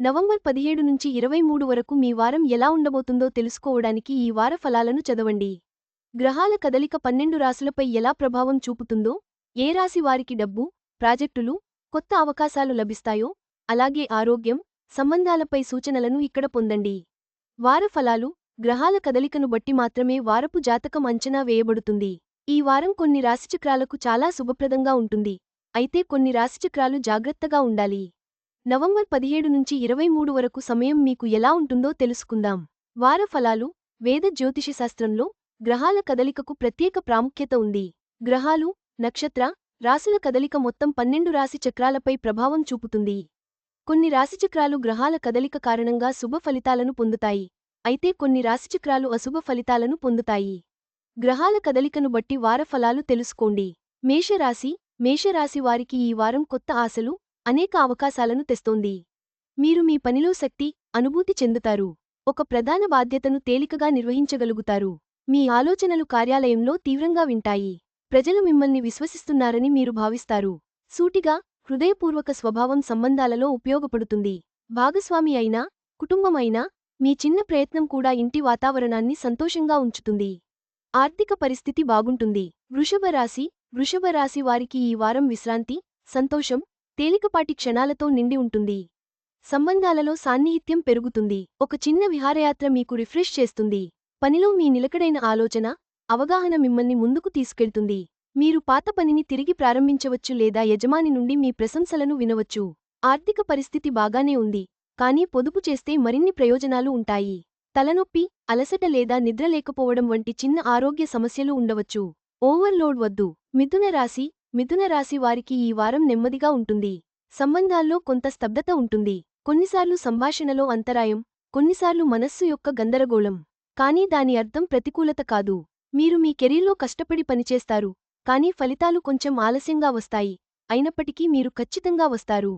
November పదిహేడు నుంచి ఇరవై మూడు వరకు మీ వారం ఎలా ఉండబోతుందో తెలుసుకోవడానికి ఈ వార ఫలాలను చదవండి. గ్రహాల కదలిక పన్నెండు రాశులపై ఎలా ప్రభావం చూపుతుందో ఏ రాశి వారికి డబ్బు ప్రాజెక్టులు కొత్త అవకాశాలు లభిస్తాయో అలాగే ఆరోగ్యం సంబంధాలపై సూచనలను ఇక్కడ పొందండి. వార ఫలాలు గ్రహాల కదలికను బట్టి మాత్రమే వారపు జాతకం అంచనా వేయబడుతుంది. ఈ వారం కొన్ని రాశిచక్రాలకు చాలా శుభప్రదంగా ఉంటుంది. అయితే కొన్ని రాశిచక్రాలు జాగ్రత్తగా ఉండాలి. నవంబర్ పదిహేడు నుంచి ఇరవై మూడు వరకు సమయం మీకు ఎలా ఉంటుందో తెలుసుకుందాం. వార ఫలాలు వేద జ్యోతిషశాస్త్రంలో గ్రహాల కదలికకు ప్రత్యేక ప్రాముఖ్యత ఉంది. గ్రహాలు నక్షత్ర రాశుల కదలిక మొత్తం పన్నెండు రాశి చక్రాలపై ప్రభావం చూపుతుంది. కొన్ని రాశిచక్రాలు గ్రహాల కదలిక కారణంగా శుభ ఫలితాలను పొందుతాయి. అయితే కొన్ని రాశిచక్రాలు అశుభ ఫలితాలను పొందుతాయి. గ్రహాల కదలికను బట్టి వార ఫలాలు తెలుసుకోండి. మేషరాశి మేషరాశి వారికి ఈ వారం కొత్త ఆశలు అనేక అవకాశాలను తెస్తోంది. మీరు మీ పనిలో శక్తి అనుభూతి చెందుతారు. ఒక ప్రధాన బాధ్యతను తేలికగా నిర్వహించగలుగుతారు. మీ ఆలోచనలు కార్యాలయంలో తీవ్రంగా వింటాయి. ప్రజలు మిమ్మల్ని విశ్వసిస్తున్నారని మీరు భావిస్తారు. సూటిగా హృదయపూర్వక స్వభావం సంబంధాలలో ఉపయోగపడుతుంది. భాగస్వామి అయినా కుటుంబం అయినా మీ చిన్న ప్రయత్నం కూడా ఇంటి వాతావరణాన్ని సంతోషంగా ఉంచుతుంది. ఆర్థిక పరిస్థితి బాగుంటుంది. వృషభ రాశి వృషభ రాశి వారికి ఈ వారం విశ్రాంతి సంతోషం తేలికపాటి క్షణాలతో నిండి ఉంటుంది. సంబంధాలలో సాన్నిహిత్యం పెరుగుతుంది. ఒక చిన్న విహారయాత్ర మీకు రిఫ్రెష్ చేస్తుంది. పనిలో మీ నిలకడైన ఆలోచన అవగాహన మిమ్మల్ని ముందుకు తీసుకెళ్తుంది. మీరు పాత పనిని తిరిగి ప్రారంభించవచ్చు లేదా యజమాని నుండి మీ ప్రశంసలను వినవచ్చు. ఆర్థిక పరిస్థితి బాగానే ఉంది కానీ పొదుపు చేస్తే మరిన్ని ప్రయోజనాలు ఉంటాయి. తలనొప్పి అలసట లేదా నిద్ర లేకపోవడం వంటి చిన్న ఆరోగ్య సమస్యలు ఉండవచ్చు. ఓవర్లోడ్ వద్దు. మిథున రాశి మిథున రాశి వారికి ఈ వారం నెమ్మదిగా ఉంటుంది. సంబంధాల్లో కొంత స్తబ్దత ఉంటుంది. కొన్నిసార్లు సంభాషణలో అంతరాయం కొన్నిసార్లు మనస్సు యొక్క గందరగోళం. కానీ దాని అర్థం ప్రతికూలత కాదు. మీరు మీ కెరీర్లో కష్టపడి పనిచేస్తారు. కానీ ఫలితాలు కొంచెం ఆలస్యంగా వస్తాయి. అయినప్పటికీ మీరు ఖచ్చితంగా వస్తారు.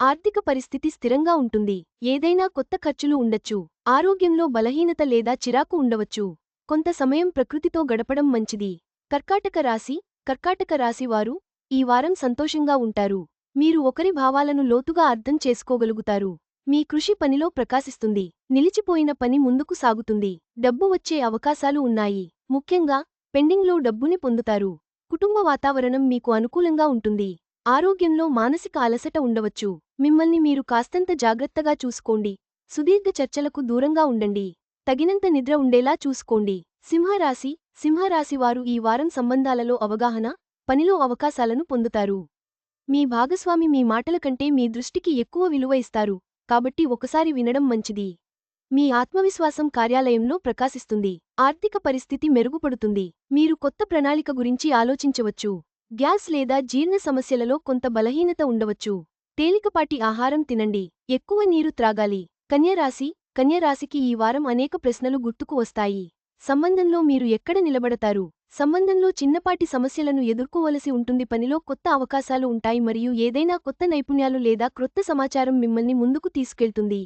ఆర్థిక పరిస్థితి స్థిరంగా ఉంటుంది. ఏదైనా కొత్త ఖర్చులు ఉండొచ్చు. ఆరోగ్యంలో బలహీనత లేదా చిరాకు ఉండవచ్చు. కొంత సమయం ప్రకృతితో గడపడం మంచిది. కర్కాటక రాశి కర్కాటక రాశివారు ఈ వారం సంతోషంగా ఉంటారు. మీరు ఒకరి భావాలను లోతుగా అర్థం చేసుకోగలుగుతారు. మీ కృషి పనిలో ప్రకాశిస్తుంది. నిలిచిపోయిన పని ముందుకు సాగుతుంది. డబ్బు వచ్చే అవకాశాలు ఉన్నాయి. ముఖ్యంగా పెండింగ్లో డబ్బుని పొందుతారు. కుటుంబ వాతావరణం మీకు అనుకూలంగా ఉంటుంది. ఆరోగ్యంలో మానసిక అలసట ఉండవచ్చు. మిమ్మల్ని మీరు కాస్తంత జాగ్రత్తగా చూసుకోండి. సుదీర్ఘ చర్చలకు దూరంగా ఉండండి. తగినంత నిద్ర ఉండేలా చూసుకోండి. సింహరాశి సింహరాశివారు ఈ వారం సంబంధాలలో అవగాహన పనిలో అవకాశాలను పొందుతారు. మీ భాగస్వామి మీ మాటల కంటే మీ దృష్టికి ఎక్కువ విలువ ఇస్తారు కాబట్టి ఒకసారి వినడం మంచిది. మీ ఆత్మవిశ్వాసం కార్యాలయంలో ప్రకాశిస్తుంది ఆర్థిక పరిస్థితి మెరుగుపడుతుంది మీరు కొత్త ప్రణాళిక గురించి ఆలోచించవచ్చు గ్యాస్ లేదా జీర్ణ సమస్యలలో కొంత బలహీనత ఉండవచ్చు. తేలికపాటి ఆహారం తినండి ఎక్కువ నీరు త్రాగాలి. కన్యరాశి కన్యరాశికి ఈ వారం అనేక ప్రశ్నలు గుర్తుకు వస్తాయి. సంబంధంలో మీరు ఎక్కడ నిలబడతారు? సంబంధంలో చిన్నపాటి సమస్యలను ఎదుర్కోవలసి ఉంటుంది. పనిలో కొత్త అవకాశాలు ఉంటాయి మరియు ఏదైనా కొత్త నైపుణ్యాలు లేదా క్రొత్త సమాచారం మిమ్మల్ని ముందుకు తీసుకెళ్తుంది.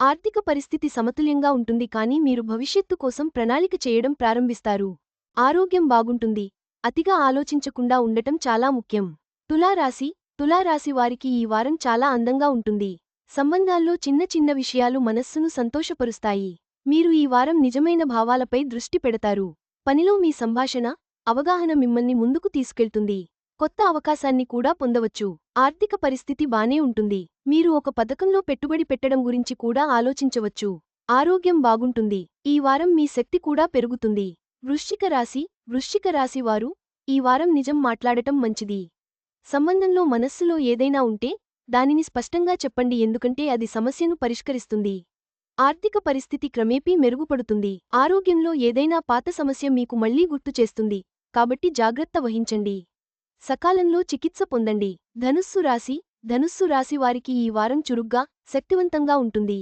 ఆర్థిక పరిస్థితి సమతుల్యంగా ఉంటుంది కానీ మీరు భవిష్యత్తు కోసం ప్రణాళిక చేయడం ప్రారంభిస్తారు. ఆరోగ్యం బాగుంటుంది. అతిగా ఆలోచించకుండా ఉండటం చాలా ముఖ్యం. తులారాశి తులారాశి వారికి ఈ వారం చాలా అందంగా ఉంటుంది. సంబంధాల్లో చిన్న చిన్న విషయాలు మనస్సును సంతోషపరుస్తాయి. మీరు ఈ వారం నిజమైన భావాలపై దృష్టి పెడతారు. పనిలో మీ సంభాషణ అవగాహన మిమ్మల్ని ముందుకు తీసుకెళ్తుంది. కొత్త అవకాశాన్ని కూడా పొందవచ్చు. ఆర్థిక పరిస్థితి బానే ఉంటుంది. మీరు ఒక పథకంలో పెట్టుబడి పెట్టడం గురించి కూడా ఆలోచించవచ్చు. ఆరోగ్యం బాగుంటుంది. ఈ వారం మీ శక్తి కూడా పెరుగుతుంది. వృశ్చిక రాశి వృశ్చిక రాశి వారు ఈ వారం నిజం మాట్లాడటం మంచిది. సంబంధంలో మనస్సులో ఏదైనా ఉంటే దానిని స్పష్టంగా చెప్పండి ఎందుకంటే అది సమస్యను పరిష్కరిస్తుంది. ఆర్థిక పరిస్థితి క్రమేపీ మెరుగుపడుతుంది. ఆరోగ్యంలో ఏదైనా పాత సమస్య మీకు మళ్ళీ గుర్తు చేస్తుంది. కాబట్టి జాగ్రత్త వహించండి. సకాలంలో చికిత్స పొందండి. ధనుస్సు రాశి ధనుస్సు రాశి వారికి ఈ వారం చురుగ్గా శక్తివంతంగా ఉంటుంది.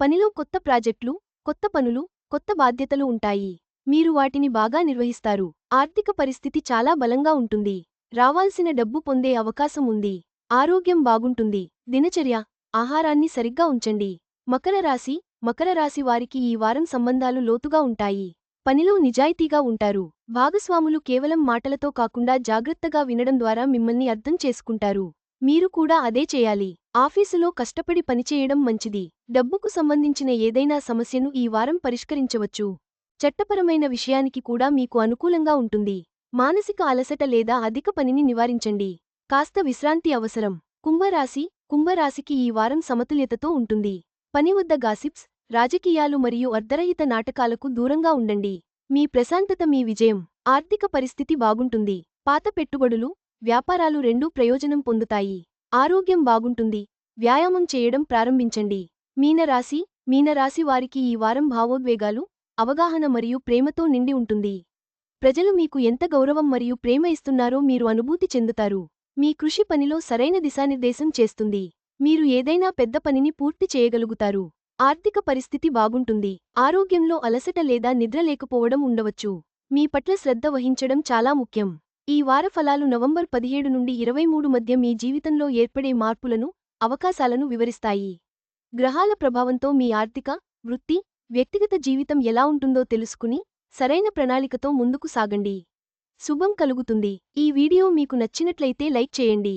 పనిలో కొత్త ప్రాజెక్టులు కొత్త పనులు కొత్త బాధ్యతలు ఉంటాయి. మీరు వాటిని బాగా నిర్వహిస్తారు. ఆర్థిక పరిస్థితి చాలా బలంగా ఉంటుంది. రావాల్సిన డబ్బు పొందే అవకాశం ఉంది. ఆరోగ్యం బాగుంటుంది. దినచర్య ఆహారాన్ని సరిగ్గా ఉంచండి. మకర రాశి మకర రాశి వారికి ఈ వారం సంబంధాలు లోతుగా ఉంటాయి. పనిలో నిజాయితీగా ఉంటారు. భాగస్వాములు కేవలం మాటలతో కాకుండా జాగ్రత్తగా వినడం ద్వారా మిమ్మల్ని అర్థం చేసుకుంటారు. మీరు కూడా అదే చేయాలి. ఆఫీసులో కష్టపడి పనిచేయడం మంచిది. డబ్బుకు సంబంధించిన ఏదైనా సమస్యను ఈ వారం పరిష్కరించవచ్చు. చట్టపరమైన విషయానికి కూడా మీకు అనుకూలంగా ఉంటుంది. మానసిక అలసట లేదా అధిక పనిని నివారించండి. కాస్త విశ్రాంతి అవసరం. కుంభరాశి కుంభరాశికి ఈ వారం సమతుల్యతతో ఉంటుంది. పని వద్ద గాసిప్స్ రాజకీయాలు మరియు అర్ధరహిత నాటకాలకు దూరంగా ఉండండి. మీ ప్రశాంతత మీ విజయం ఆర్థిక పరిస్థితి బాగుంటుంది. పాత పెట్టుబడులు వ్యాపారాలు రెండూ ప్రయోజనం పొందుతాయి. ఆరోగ్యం బాగుంటుంది. వ్యాయామం చేయడం ప్రారంభించండి. మీనరాశి మీనరాశి వారికి ఈ వారం భావోద్వేగాలు అవగాహన మరియు ప్రేమతో నిండి ఉంటుంది. ప్రజలు మీకు ఎంత గౌరవం మరియు ప్రేమ ఇస్తున్నారో మీరు అనుభూతి చెందుతారు. మీ కృషి పనిలో సరైన దిశానిర్దేశం చేస్తుంది. మీరు ఏదైనా పెద్ద పనిని పూర్తి చేయగలుగుతారు. ఆర్థిక పరిస్థితి బాగుంటుంది. ఆరోగ్యంలో అలసట లేదా నిద్ర లేకపోవడం ఉండవచ్చు. మీ పట్ల శ్రద్ధ వహించడం చాలా ముఖ్యం. ఈ వార ఫలాలు నవంబర్ పదిహేడు నుండి ఇరవై మూడు మధ్య మీ జీవితంలో ఏర్పడే మార్పులను అవకాశాలను వివరిస్తాయి. గ్రహాల ప్రభావంతో మీ ఆర్థిక వృత్తి వ్యక్తిగత జీవితం ఎలా ఉంటుందో తెలుసుకుని సరైన ప్రణాళికతో ముందుకు సాగండి. శుభం కలుగుతుంది. ఈ వీడియో మీకు నచ్చినట్లయితే లైక్ చేయండి.